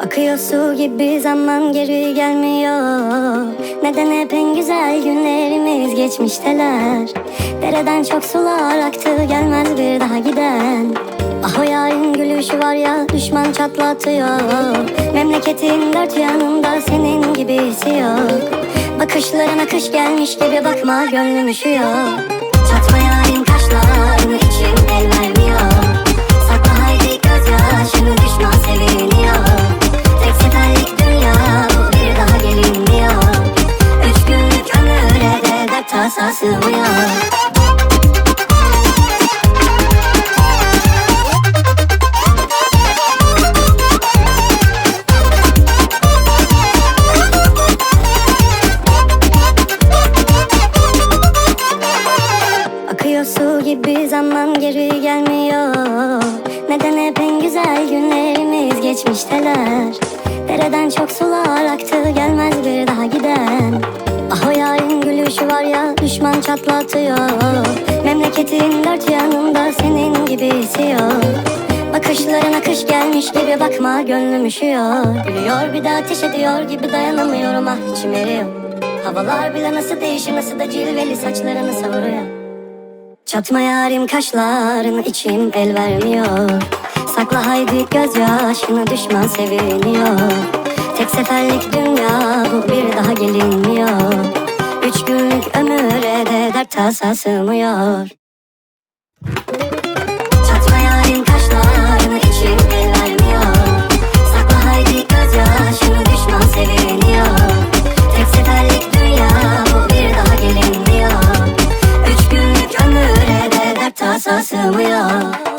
Akıyor su gibi zaman geri gelmiyor. Neden hep en güzel günlerimiz geçmişteler? Dereden çok sular aktı gelmez bir daha giden. Ah o yarın gülüşü var ya düşman çatlatıyor. Memleketin dört yanında senin gibisi yok Bakışlarına kış gelmiş gibi bakma gönlüm üşüyor. Çatma su gibi zaman geri gelmiyor. Neden hep en güzel günlerimiz geçmişteler? Dereden çok sular aktı gelmez bir daha giden. Ah o yarın gülüşü var düşman çatlatıyor. Memleketin dört yanında senin gibisi yok Bakışlarına kış gelmiş gibi bakma gönlüm üşüyor. Gülüyor bir de ateş ediyor gibi dayanamıyorum ah içim eriyor. Havalar bile nasıl değişir nasıl da cilveli saçlarını savuruyor. Çatma yarim kaşlarını içim el vermiyor. Sakla haydi gözyaşını düşman seviniyor. Tek seferlik dünya bu bir daha gelinmiyor. Üç günlük dert tasa sığmıyor. Çatma yarim kaşlarını içim el vermiyor. Sakla haydi gözyaşını düşman seviniyor. Tek seferlik dünya bu bir daha gelinmiyor. Üç günlük ömüre de dert tasa sığmıyor